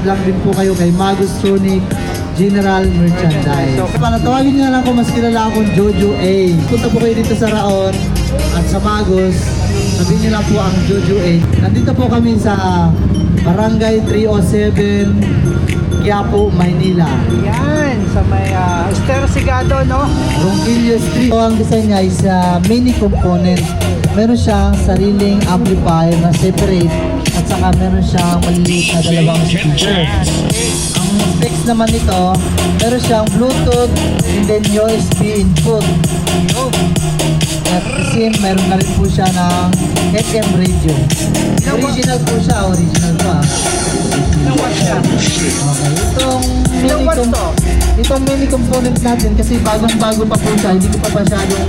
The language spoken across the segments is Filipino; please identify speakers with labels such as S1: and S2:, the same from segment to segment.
S1: updated lang din po kayo kay Magus Tronic General Merchandise.
S2: So,
S1: Para tawagin nyo na lang kung mas kilala akong Jojo A. Punta po kayo dito sa Raon at sa Magus. Sabihin nyo lang po ang Jojo A. Nandito po kami sa Barangay 307, Quiapo, Maynila.
S2: Yan, sa may uh, Estero Sigado, no?
S1: Ronquillo Street. So, ang design niya is uh, mini component. Meron siyang sariling amplifier na separate at saka meron siyang maliliit na dalawang speaker. Ang specs naman nito, meron siyang Bluetooth and then USB input. At the same, meron na rin po siya ng FM radio. Original po siya, original po ah.
S2: Ilang watts siya?
S1: Okay, itong
S2: Ilang
S1: mini,
S2: watts
S1: com-
S2: to?
S1: Itong mini component natin kasi bagong-bago pa po siya, hindi ko pa masyadong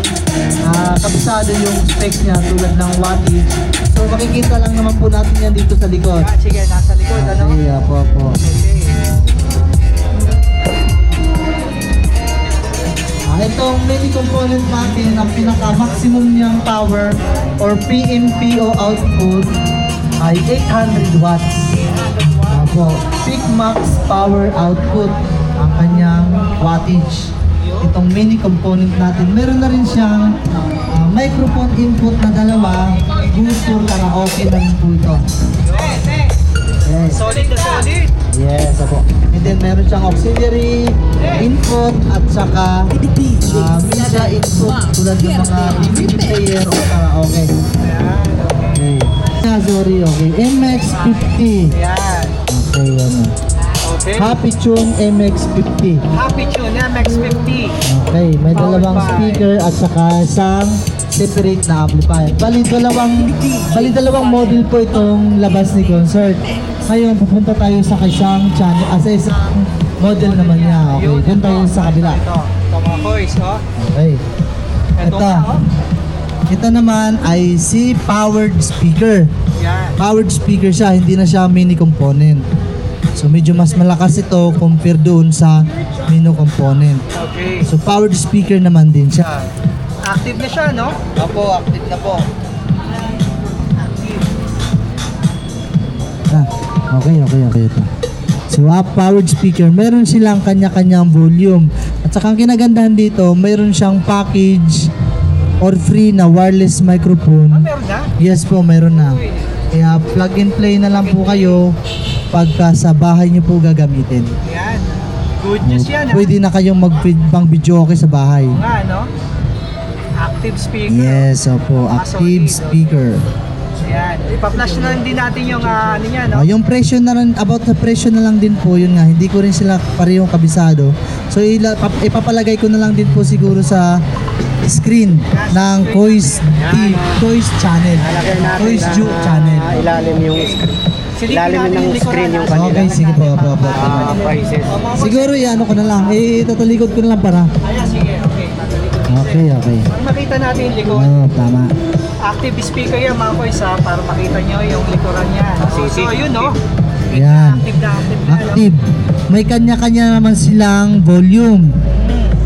S1: ah, kabisado yung specs niya tulad ng wattage. So makikita lang naman po natin yan dito sa likod.
S2: Yan, sige, nasa likod, ano?
S1: Okay, apo, apo.
S2: Okay.
S1: Ah, itong mini component natin, ang pinaka-maximum niyang power or PMPO output ay 800 watts. Apo, peak max power output ang kanyang wattage. Itong mini component natin, meron na rin siyang ah, microphone input na dalawa, for karaoke na rin po ito. Yes.
S2: Solid na solid.
S1: Yes, ako. And then meron siyang auxiliary input at saka uh, media input tulad ng mga DVD player o karaoke. Okay. Ah, sorry, okay. MX50.
S2: Yan.
S1: Okay, ano. Happy Tune MX50.
S2: Happy Tune, MX50.
S1: Okay, may
S2: Powered
S1: dalawang
S2: by-
S1: speaker at saka isang separate na amplifier. Bali dalawang bali dalawang model po itong labas ni concert. Ngayon pupunta tayo sa isang channel as isang model naman niya. Okay,
S2: Yun,
S1: doon tayo sa kabila.
S2: Ito, ito mga boys, oh.
S1: Okay.
S2: Ito, oh.
S1: Ito naman ay si powered speaker.
S2: Yan.
S1: Powered speaker siya, hindi na siya mini component. So medyo mas malakas ito compare doon sa mini component.
S2: Okay.
S1: So powered speaker naman din siya.
S2: Active na siya, no?
S1: Opo, active na po. Ah, okay, okay, okay ito. So, ah, powered speaker, meron silang kanya-kanyang volume. At saka ang kinagandahan dito, meron siyang package or free na wireless
S2: Ah,
S1: microphone.
S2: meron na?
S1: Yes po, meron na. Kaya plug and play na lang po kayo pagka sa bahay niyo po gagamitin.
S2: Yan. Good news yan, ha?
S1: Pwede na kayong mag-pang video okay sa bahay.
S2: Oo nga, no? Active speaker.
S1: Yes, opo. Active speaker.
S2: Yan. Ipa-flash na lang din natin yung ah, ano niya, no?
S1: Ah, yung presyo na rin, about sa presyo na lang din po, yun nga, hindi ko rin sila parehong kabisado. So ila, pap- ipapalagay ko na lang din po siguro sa screen ng Toys, T- Toys Channel. Toys Ju Channel.
S3: ilalim yung screen. Ilalim ng screen yung
S2: natin.
S1: Okay, sige po, po, po.
S3: Ah, prices.
S1: Siguro yan, ano ko na lang, eh, tatalikod ko na lang para.
S2: Ayan, sige, okay.
S1: Okay, okay.
S2: Para makita natin yung likod.
S1: Oo, tama.
S2: Active speaker yan mga boys ha, para makita nyo yung likuran niya. So, so yun no.
S1: Yan.
S2: Active na active na.
S1: Active. May kanya-kanya naman silang volume.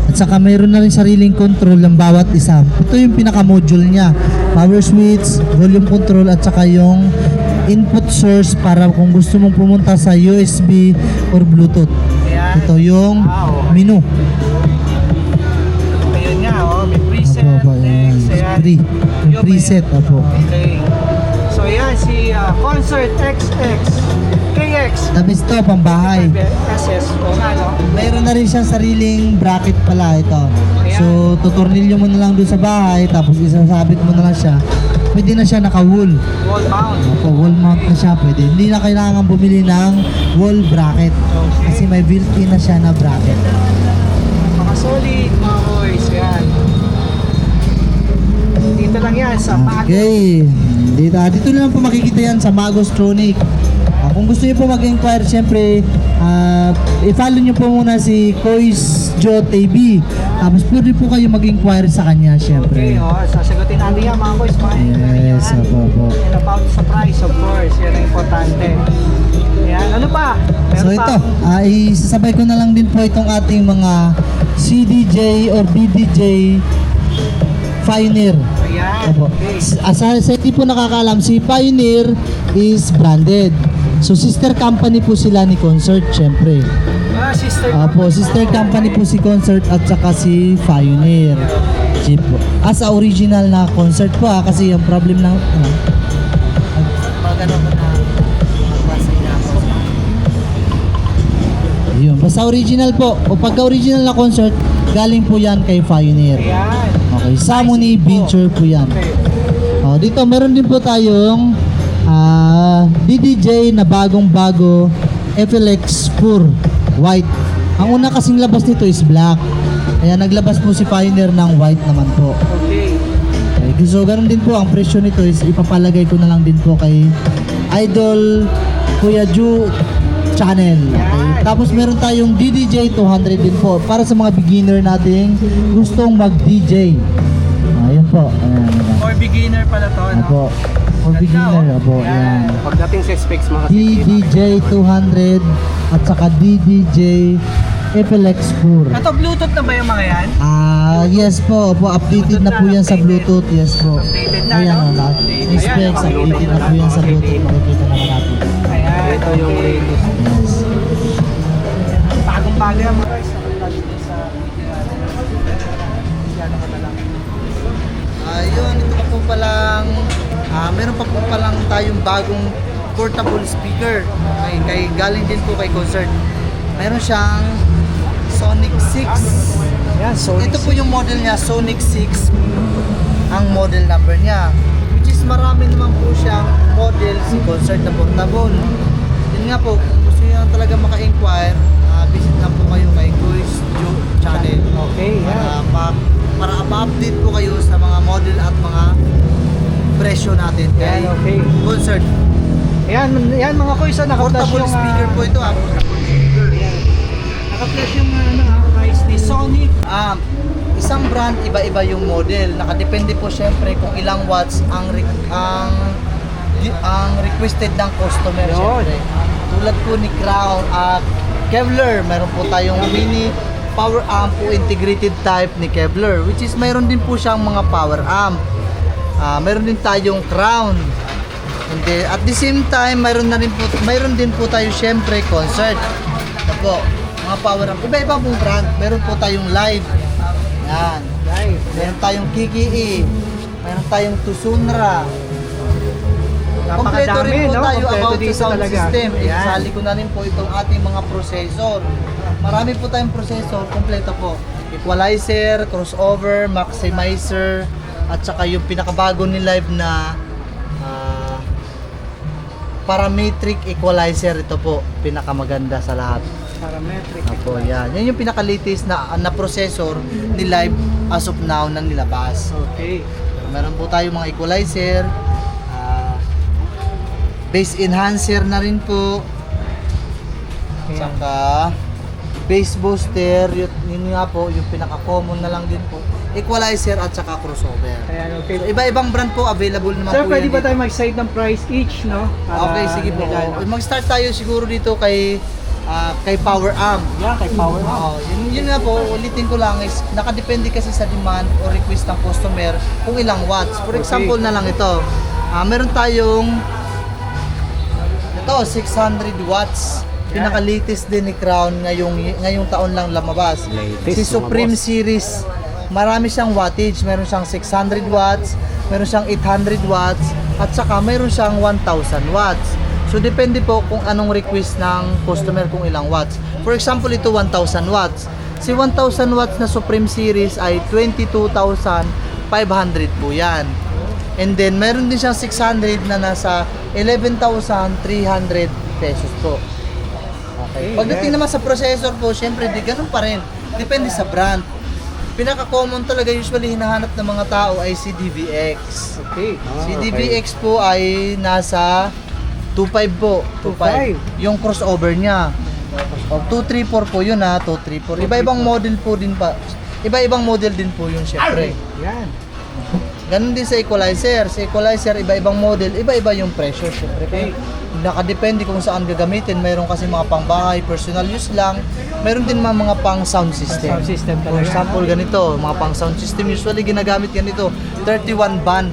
S1: At saka mayroon na rin sariling control ng bawat isa. Ito yung pinaka-module niya. Power switch, volume control, at saka yung input source para kung gusto mong pumunta sa USB or Bluetooth.
S2: Ayan.
S1: Ito yung
S2: Wow.
S1: menu.
S2: Ayun nga oh, may preset.
S1: Apo, apo, ayan.
S2: next, ayan.
S1: Free. Yung preset, apo.
S2: Okay. So yan si ah, Concert XX KX
S1: Tapos ito, pambahay.
S2: SS o nga no.
S1: Mayroon na rin siyang sariling bracket pala ito. So, tutornilyo mo na lang doon sa bahay, tapos isasabit mo na lang siya. Pwede na siya naka-wool.
S2: Wall mount.
S1: Opo, wall mount na siya pwede. Hindi na kailangan bumili ng wall bracket. Kasi may built-in na siya na bracket.
S2: Mga solid mga boys. Yan. Dito lang yan sa Mago.
S1: Okay. Dito, dito na lang po makikita yan sa Magos Tronic. Ah, kung gusto niyo po mag-inquire, syempre, ah, i-follow niyo po muna si Kois Jo TV. Tapos pwede po kayo mag-inquire sa kanya,
S2: Okay,
S1: syempre.
S2: oh, sasagutin natin yan mga boys. Mga
S1: Yes, opo, opo.
S2: And about sa price, of course. Yan ang importante. Yan, ano pa? Meron
S1: So
S2: pa
S1: ito,
S2: akong-
S1: ah, isasabay ko na lang din po itong ating mga CDJ or DDJ Pioneer.
S2: Ayan,
S1: Opo.
S2: okay.
S1: S- ah, Sa, sa hindi po nakakaalam, si Pioneer is branded. So sister company po sila ni Concert, syempre.
S2: Ah, sister.
S1: Apo, sister company po si Concert at saka si Pioneer. Jeep po. As a original na concert po ah, kasi yung problem lang, ano, ano. Yun, basta original po. O pagka original na concert, galing po yan kay Pioneer.
S2: Yan.
S1: Okay, Samony Venture po yan.
S2: Okay.
S1: Oh, dito meron din po tayong ah, DDJ na bagong-bago FLX Pure White. Ang una kasing labas nito is black. Kaya naglabas po si Pioneer ng white naman po.
S2: Okay.
S1: Okay, so ganun din po ang presyo nito is ipapalagay ko na lang din po kay Idol Kuya Ju channel. Okay. Tapos meron tayong DDJ 200 din po para sa mga beginner nating gustong mag-DJ. Ayun po. Ayan, ayan.
S2: For beginner pala to, no?
S1: Apo. For beginner,
S2: oh.
S1: apo.
S2: Yan.
S3: Pagdating sa specs mga
S1: DDJ 200 at saka DDJ FLX Pure.
S2: Ito, Bluetooth na ba yung mga yan?
S1: Ah, yes po. Opo, updated na po yan sa Bluetooth. Yes po.
S2: Updated na,
S1: Ayan,
S2: no?
S1: oh, lahat. Yung specs, updated na po yan sa Bluetooth. Makikita naman natin.
S2: Ayan.
S3: Ito yung latest.
S1: Yes.
S2: Bagong-bago yan mga guys. Na.
S1: Ayun, ito pa po palang, ah, meron pa po palang tayong bagong portable speaker. Okay, kay, galing din po kay concert. Meron siyang Sonic 6.
S2: Yan, so
S1: Ito po yung model niya, Sonic 6 ang model number niya. Which is marami naman po siyang model si concert na portable. Yun nga po, kung gusto niyo talaga maka-inquire, ah, visit lang po kayo kay Kuis Joe Channel.
S2: Okay,
S1: Para,
S2: yan.
S1: pa, para ma-update po kayo sa mga model at mga presyo natin kay
S2: Yan, okay.
S1: concert.
S2: Yan, yan mga kuys, ah, naka-flash
S1: Portable
S2: yung, ah,
S1: speaker po ito ah.
S2: Naka-flash yung ano, ah, price ni Sonic.
S1: Um, isang brand iba-iba yung model. Nakadepende po syempre kung ilang watts ang re- ang ang requested ng customer
S2: Yun.
S1: syempre. Tulad po ni Crown at Kevlar, meron po tayong mini power amp po integrated type ni Kevlar which is mayroon din po siyang mga power amp. Ah, meron din tayong Crown. And then, at the same time, mayroon na rin po, mayroon din po tayo syempre concert. Ito po, mga power amp. Iba-iba pong brand. Meron po tayong live. Yan.
S2: Guys,
S1: Meron tayong Kiki Meron tayong Tusunra. Kompleto rin po
S2: no?
S1: tayo
S2: Kompleto
S1: about
S2: dito
S1: sound
S2: talaga.
S1: system. Isali ko na rin po itong ating mga processor. Marami po tayong processor, kompleto po. Equalizer, crossover, maximizer, at saka yung pinakabago ni Live na ah, parametric equalizer ito po, pinakamaganda sa lahat.
S2: Parametric.
S1: Apo, yan. Yan yung pinaka-latest na, na processor ni Live as of now na nilabas.
S2: Okay.
S1: Meron po tayo mga equalizer, ah, bass enhancer na rin po,
S2: Ayan.
S1: saka bass booster, yun, yun nga po, yung pinaka-common na lang din po, equalizer at saka crossover.
S2: Ayan, okay.
S1: So, iba-ibang brand po available naman
S2: Sir,
S1: po
S2: pwede
S1: yan
S2: ba
S1: dito.
S2: tayo mag-side ng price each, no? Para
S1: Okay, sige po.
S2: regalo.
S1: Mag-start tayo siguro dito kay ah, kay Power Amp.
S2: Yan, kay Power Amp.
S1: Oo, yun, yun nga po, ulitin ko lang is nakadepende kasi sa demand o request ng customer kung ilang watts. For
S2: Okay.
S1: example na lang ito. Ah, meron tayong ito 600 watts. Pinaka-latest din ni Crown ngayong ngayong taon lang lumabas.
S3: Latest,
S1: si Supreme
S3: boss.
S1: Series, marami siyang wattage. Meron siyang 600 watts, meron siyang 800 watts, at saka meron siyang 1,000 watts. So depende po kung anong request ng customer kung ilang watts. For example, ito 1,000 watts. Si 1,000 watts na Supreme Series ay 22,500 po yan. And then meron din siyang 600 na nasa 11,300 pesos po. Okay. Pagdating naman sa processor po, syempre di ganun pa rin. Depende sa brand. Pinaka-common talaga usually hinahanap ng mga tao ay si DVX.
S2: Okay.
S1: Si DVX po ay nasa 2.5 po.
S2: 2.5.
S1: Yung crossover niya. O, 234 po yun ha, 234. Iba-ibang model po din pa. Iba-ibang model din po yun syempre.
S2: Yan.
S1: Ganun din sa equalizer. Sa equalizer, iba-ibang model, iba-iba yung pressure. Siyempre,
S2: Okay.
S1: nakadepende kung saan gagamitin. Mayroon kasi mga pangbahay, personal use lang. Mayroon din mga, mga pang sound system.
S2: Sound system
S1: For
S2: talaga.
S1: example, ganito, mga pang sound system. Usually, ginagamit ganito. 31 band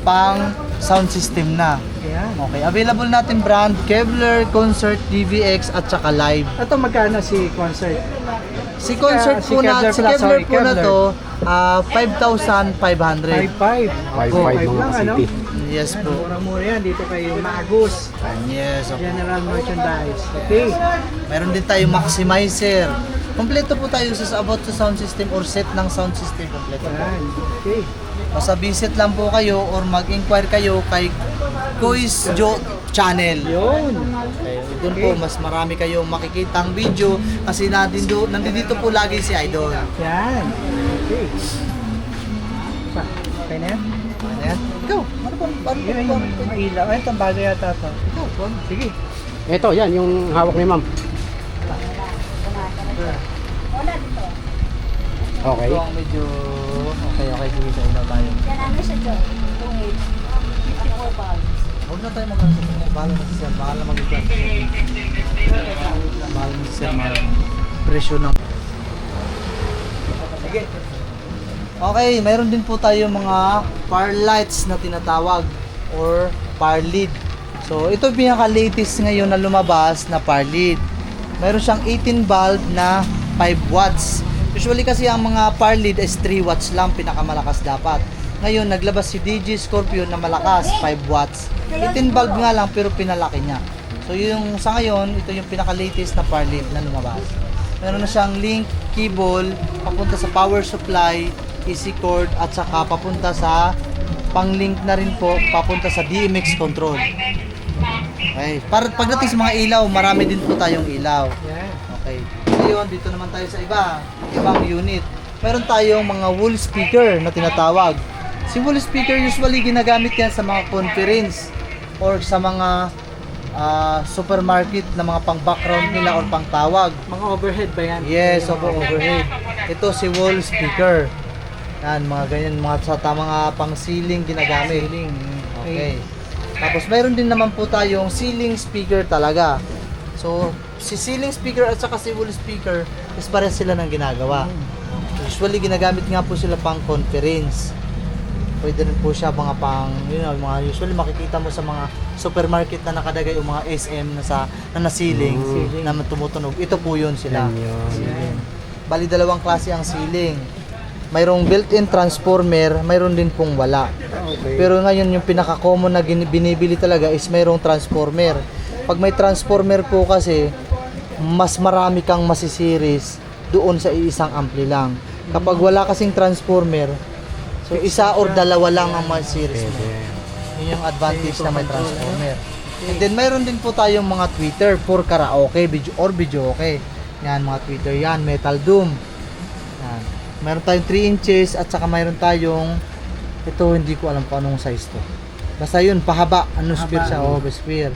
S1: pang sound system na.
S2: Ayan.
S1: Okay, available natin brand Kevlar, Concert, DVX at saka Live.
S2: Ito magkano si concert?
S1: Si Concert
S2: si
S1: po na,
S2: Kevlar
S1: si Kevlar
S2: sorry,
S1: po na
S2: Kevlar.
S1: to, ah, 5,500.
S2: 5.5.
S3: 5-5
S2: five
S3: mga
S2: lang, ano?
S3: city.
S1: Yes po.
S2: murang-mura yan. Dito kayo Magus.
S1: Yes, okay.
S2: General Merchandise. Okay.
S1: Meron din tayo maximizer. Kompleto po tayo sa about sa sound system or set ng sound system kompleto po.
S2: Yan. Okay.
S1: Basta visit lang po kayo or mag-inquire kayo kay Kois Jo Channel.
S2: Yun.
S1: Okay, doon po mas marami kayong makikitang video kasi nandito, nandito po lagi si Idol.
S2: Yan. Okay. Pa. Okay na yan?
S1: Ano yan? Ikaw, ano ba? Ano ba?
S2: yung mga ilaw. Ay, itong bagay yata to.
S1: Ikaw, Juan.
S2: Sige.
S3: Ito, yan, yung hawak ni ma'am. Okay.
S1: Ito ang medyo... Okay, okay. Sige, sa una tayo.
S4: Yan ano siya, Joe? 54 pounds.
S1: Huwag na tayo mag-ano sa mga bahala na si Sir. Bahala mag-plan. Bahala na si Sir. Mahal. Presyo ng...
S2: Sige.
S1: Okay, mayroon din po tayo mga power lights na tinatawag or power lead. So, ito yung pinaka-latest ngayon na lumabas na power lead. Mayroon siyang 18 bulb na 5 watts. Usually kasi ang mga power lead is 3 watts lang, pinakamalakas dapat. Ngayon, naglabas si DG Scorpio na malakas, 5 watts. 18 bulb nga lang pero pinalaki niya. So, yung sa ngayon, ito yung pinaka-latest na power lead na lumabas. Meron na siyang link, cable, papunta sa power supply, easy cord, at saka papunta sa pang-link na rin po, papunta sa DMX control. Okay. Para pagdating sa mga ilaw, marami din po tayong ilaw. Okay. Ngayon, dito naman tayo sa iba, ibang unit. Meron tayong mga wall speaker na tinatawag. Si wall speaker usually ginagamit yan sa mga conference or sa mga ah, supermarket na mga pang background nila or pang tawag.
S2: Mga overhead ba yan?
S1: Yes, opo, overhead. Ito si wall speaker. Yan, mga ganyan, mga sa ta- mga pang ceiling ginagamit.
S2: Ceiling.
S1: Okay. Tapos mayroon din naman po tayong ceiling speaker talaga. So, si ceiling speaker at saka si wall speaker is pares sila ng ginagawa. Usually ginagamit nga po sila pang conference. Pwede rin po siya mga pang, you know, mga usually makikita mo sa mga supermarket na nakadagay o mga SM na sa na na-ceiling
S2: Mm.
S1: na tumutunog. Ito po yun sila.
S3: Yan yun.
S1: Bali dalawang klase ang ceiling. Mayroong built-in transformer, mayroon din pong wala.
S2: Okay.
S1: Pero ngayon yung pinaka-common na binibili talaga is mayroong transformer. Pag may transformer po kasi, mas marami kang masisiris doon sa isang ampli lang. Kapag wala kasing transformer, so isa or dalawa lang ang masisiris mo. Yun yung advantage na may transformer. And then mayroon din po tayong mga tweeter for karaoke video or video okay. Yan mga tweeter yan, Metal Doom. Yan. Meron tayong 3 inches at saka mayroon tayong ito hindi ko alam kung anong size to. Basta yun, pahaba. Ano spear siya? Oh, spear.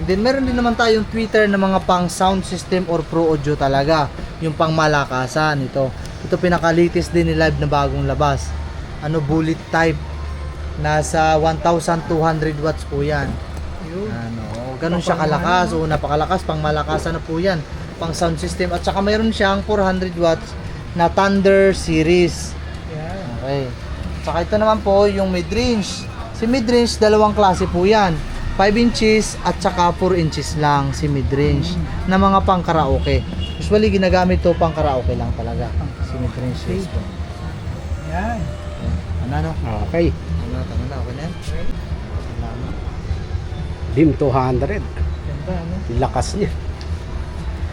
S1: And then meron din naman tayong tweeter na mga pang sound system or pro audio talaga. Yung pang malakasan ito. Ito pinaka-latest din ni live na bagong labas. Ano bullet type. Nasa 1,200 watts po yan. Ano, ganun siya kalakas. O napakalakas, pang malakasan na po yan. Pang sound system. At saka mayroon siyang 400 watts na Thunder series. Okay. Saka ito naman po yung mid-range. Si mid-range, dalawang klase po yan. 5 inches at saka 4 inches lang si mid-range na mga pang karaoke. Usually ginagamit to pang karaoke lang talaga. Si mid-range size po.
S2: Yan.
S1: Ano ano?
S3: Okay.
S1: Ano tama na okay na yan? Salamat.
S3: Dim 200.
S2: Ganda, ano?
S3: Lakas niya.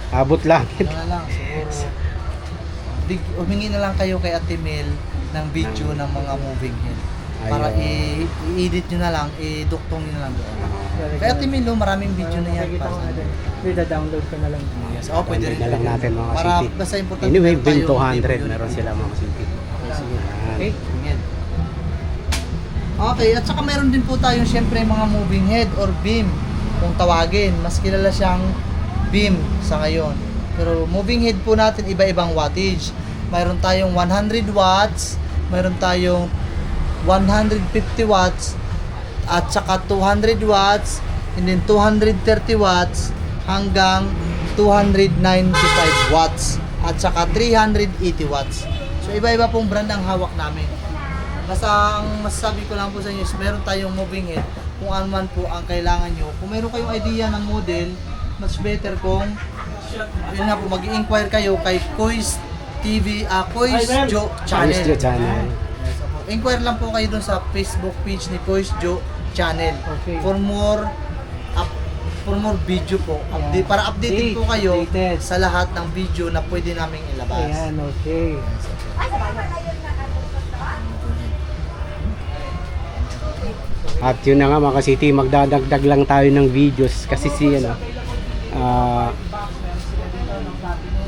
S3: Abot langit.
S1: Ano na lang siguro. Big, humingi na lang kayo kay Ate Mel ng video ng mga moving head. Para i- i-edit nyo na lang, i-duktong nyo na lang doon. Kay Ate Mel, oh, maraming video na yan. Para sa-.
S2: Hindi, download ko na lang.
S1: Yes, oh, pwede rin.
S3: na lang natin mga
S1: Para
S3: city.
S1: basta importante
S3: Anyway,
S1: meron
S3: Dim
S1: tayong
S3: 200
S1: demo
S3: meron sila mga city.
S1: Okay, sige.
S3: Yan.
S2: Okay.
S1: Tingin. Okay, at saka meron din po tayong syempre mga moving head or beam kung tawagin. Mas kilala siyang beam sa ngayon. Pero moving head po natin iba-ibang wattage. Mayroon tayong 100 watts, mayroon tayong 150 watts, at saka 200 watts, and then 230 watts hanggang 295 watts at saka 380 watts. So iba-iba pong brand ang hawak namin. Basta ang masasabi ko lang po sa inyo is meron tayong moving head kung ano man po ang kailangan nyo. Kung meron kayong idea ng model, much better kung yun nga po, mag-inquire kayo kay Kois TV, ah, Kois Joe Channel.
S3: Channel. Channel.
S1: Inquire lang po kayo dun sa Facebook page ni Kois Joe Channel.
S2: Okay.
S1: For more up, for more video po. Update, para updated po kayo
S2: Updated.
S1: sa lahat ng video na pwede naming ilabas.
S2: Ayan, okay.
S3: At yun na nga mga city, magdadagdag lang tayo ng videos kasi si ano, ah,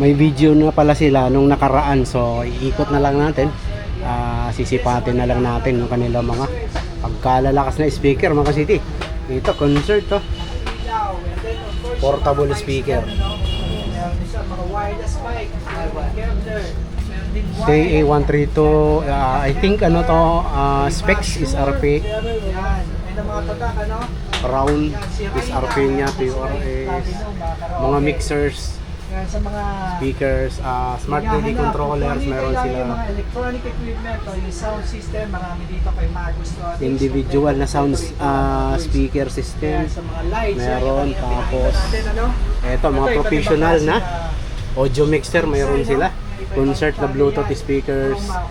S3: may video na pala sila nung nakaraan. So iikot na lang natin. Ah, sisipatin na lang natin yung kanila mga pagkalalakas na speaker mga city ito concert to portable speaker.
S2: Meron din siya, mga wireless mic, meron Kevlar, meron din
S3: TA132 ah, I think ano to ah, specs is RP round is RP
S2: tapos
S3: PRS
S2: mga
S3: mixers
S2: Yan, sa mga
S3: speakers ah, smart TV controllers meron sila
S2: Yung mga electronic equipment o yung sound system, marami dito kay Rotics.
S3: individual na sound ah, speaker
S2: Yan,
S3: system
S2: sa mga lights. yan,
S3: Meron,
S2: yung
S3: tapos,
S2: natin, ano?
S3: eto mga
S2: Ito,
S3: professional na audio mixer mayroon sila. concert na bluetooth speakers.
S2: Sa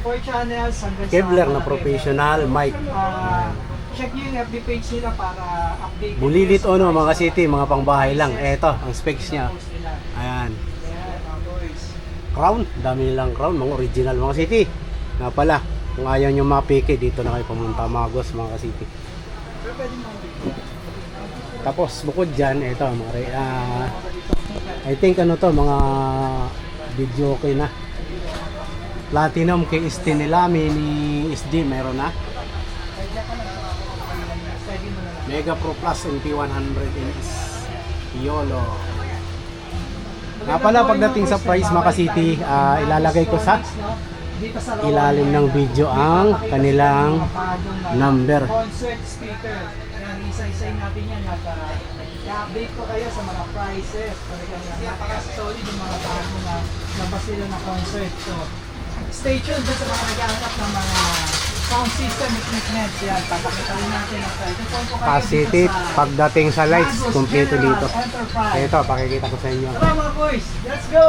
S3: Kevlar na professional mic.
S2: Ah, check nyo yung FB page nila para update.
S3: bulilit ono mga city mga pangbahay lang. Eto ang specs niya
S2: Post nila.
S3: ayan
S2: Yan, mga boys.
S3: Crown. Dami nilang crown mga original mga city. Nga pala kung ayaw nyo mapike dito na kayo pumunta mga city
S2: Pero pwede mo
S3: tapos bukod dyan eto mga ah, I think ano to mga video okay na. Platinum kay ST nila mini SD meron na. Mega Pro Plus MP100NS YOLO nga pala pagdating sa price Maka City ah, ilalagay ko sa ilalim ng video ang kanilang number.
S2: Concert speaker. Yan, isa-isayin natin yan. At uh, i-update ko kayo sa mga prices. Talagang napaka-solid yung mga bago na labas nila na concert. So, stay tuned sa mga nag-aanap ng mga sound system equipment. Yan, papakita rin natin ang price. Ito po kayo
S3: Maka City
S2: dito sa
S3: pagdating sa lights kumpleto
S2: General
S3: dito
S2: Enterprise.
S3: ito pakikita ko sa inyo
S2: Tara mga boys, let's go!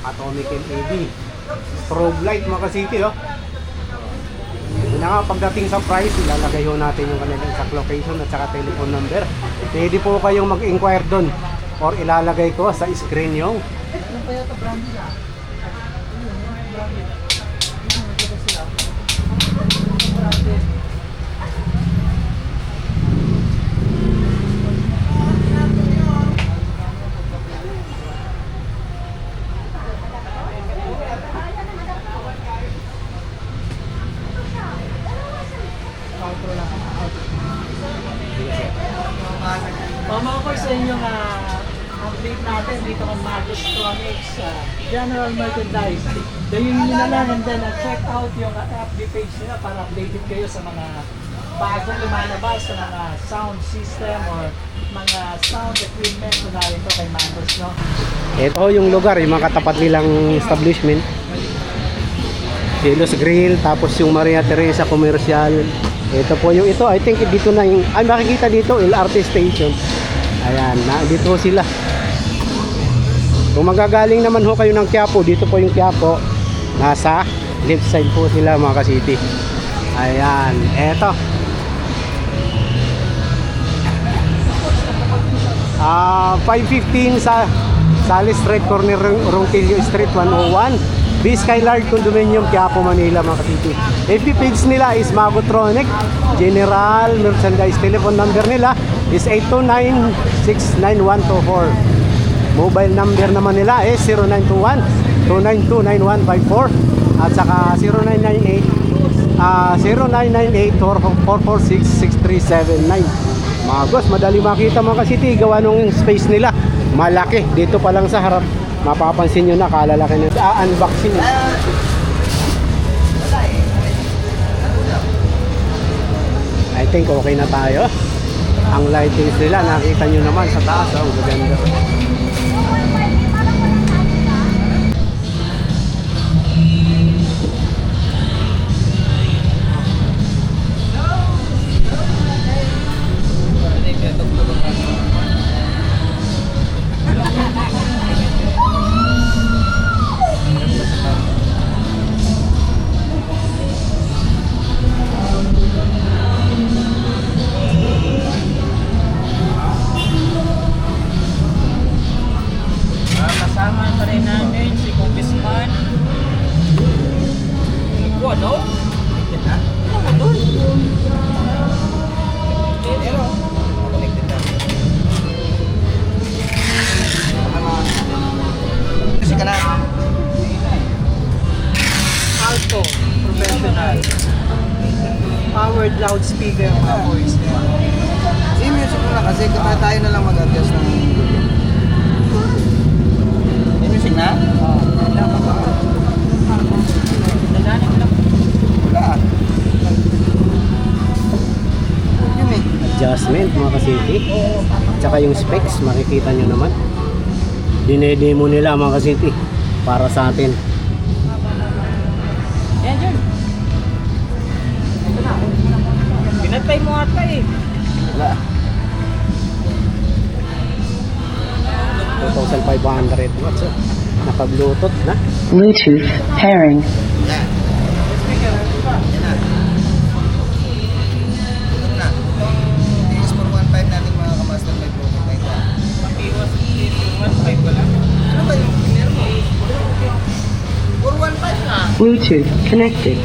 S3: Atomic LED strobe light Maka City oh yun na nga pagdating sa price ilalagay ho natin yung kanilang exact location at saka telephone number pwede po kayong mag-inquire doon or ilalagay ko sa screen yung
S2: Ano pa yata brand nila? Brand nila. Ano sila? Branded. Outro lang. O mga boys, sa inyong ah, update natin dito kay Magos Tronics ah, General Merchandise. Dayon nyo na lang and then ah, check out yung FB page nila para updated kayo sa mga bagong lumalabas sa mga sound system or mga sound equipment na galing to kay Magos, no?
S3: ito yung lugar yung mga katapat nilang establishment. Delos Grill tapos yung Maria Teresa Commercial. Ito po yung ito I think dito na yung ay makikita dito LRT station. Ayan na dito sila. Kung magagaling naman ho kayo ng Quiapo dito po yung Quiapo. Nasa left side po sila mga ka-city. Ayan eto. Ah, 515 sa Sally Street Corner Ronquillo Street 101 B Skylard Condominium Quiapo Manila mga katiti FB page nila is Magotronic. General Merchandise telephone number nila is 829-69124 mobile number naman nila is 0921-292-9154 at saka 0998 ah 0998-446-6379 mga boss, madali makita mga city gawa nung space nila. Malaki. Dito pa lang sa harap. Mapapansin nyo na kalalaki na. Ah, unboxing. I think okay na tayo. Ang lightings nila nakita nyo naman sa taas oh, ang gaganda
S5: speaker mga voice niya. I-music mo na kasi kaya tayo na lang mag-adjust ng I-music na? Yun eh.
S3: adjustment mga kasiti tsaka yung specs makikita nyo naman dinedemo nila mga kasiti para sa atin
S4: Pinatay mo ata eh.
S5: Wala.
S3: 2,500 watts oh. naka bluetooth na
S6: Bluetooth pairing.
S5: Yan. Yan na. Tunog na. This for 1.5 natin mga kamaster may broken by ito. Ano ba yung clear mo? For 1.5 nga.
S6: Bluetooth connected.